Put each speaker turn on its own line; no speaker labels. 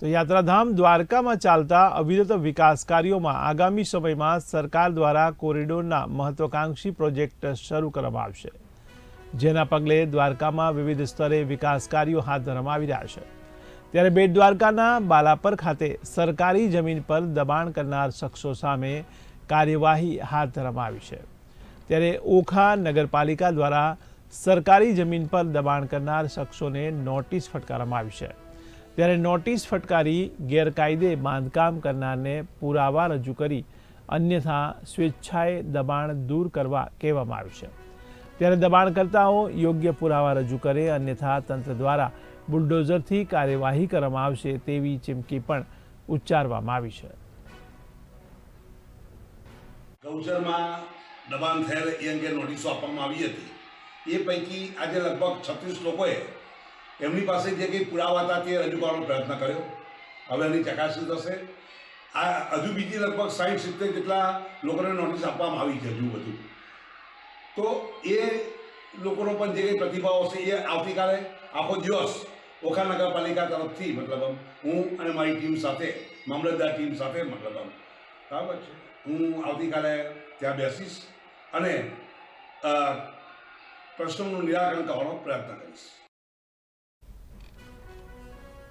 તો યાત્રાધામ દ્વારકામાં ચાલતા અવિરત વિકાસ કાર્યોમાં આગામી સમયમાં સરકાર દ્વારા કોરિડોરના મહત્વાકાંક્ષી પ્રોજેક્ટ શરૂ કરવામાં આવશે જેના પગલે દ્વારકામાં વિવિધ સ્તરે વિકાસ કાર્યો હાથ ધરવામાં આવી રહ્યા છે ત્યારે બેટ દ્વારકાના બાલાપર ખાતે સરકારી જમીન પર દબાણ કરનાર શખ્સો સામે કાર્યવાહી હાથ ધરવામાં આવી છે ત્યારે ઓખા નગરપાલિકા દ્વારા સરકારી જમીન પર દબાણ કરનાર શખ્સોને નોટિસ ફટકારવામાં આવી છે ત્યારે નોટિસ ફટકારી ગેરકાયદે બાંધકામ કરનાને પુરાવા રજુ કરી અન્યથા સ્વૈચ્છાએ દબાણ દૂર કરવા કહેવામાં આવ્યું છે ત્યારે દબાણકર્તાઓ યોગ્ય પુરાવા રજુ કરે અન્યથા તંત્ર દ્વારા બુલડોઝરથી કાર્યવાહી કરવામાં આવશે તેવી ચીમકી પણ ઉચ્ચારવામાં આવી છે
ગૌઝરમાં દબાણ થયેલ એંગલ નોટિસ આપવામાં આવી હતી એ પૈકી આજે લગભગ 36 લોકોએ એમની પાસે જે કોઈ પુરાવા હતા તે રજૂ કરવાનું પ્રયત્ન કર્યો હવે આની ચકાસણી થશે આ અદ્યુબીટી લગભગ 60 70 જેટલા લોકોનો નોટિસ આપવાનું આવી જ હતું તો એ લોકોનો પણ જે કોઈ પ્રતિભાવો છે એ આવતીકાલે આખો દિવસ ઓખા નગરપાલિકા તરફથી મતલબ હું અને મારી ટીમ સાથે મામલતદાર ટીમ સાથે મતલબ કામ છે હું આવતીકાલે ત્યાં બેસીશ અને આ પ્રશ્નોનું નિરાકરણ કરવાનો પ્રયત્ન કરીશ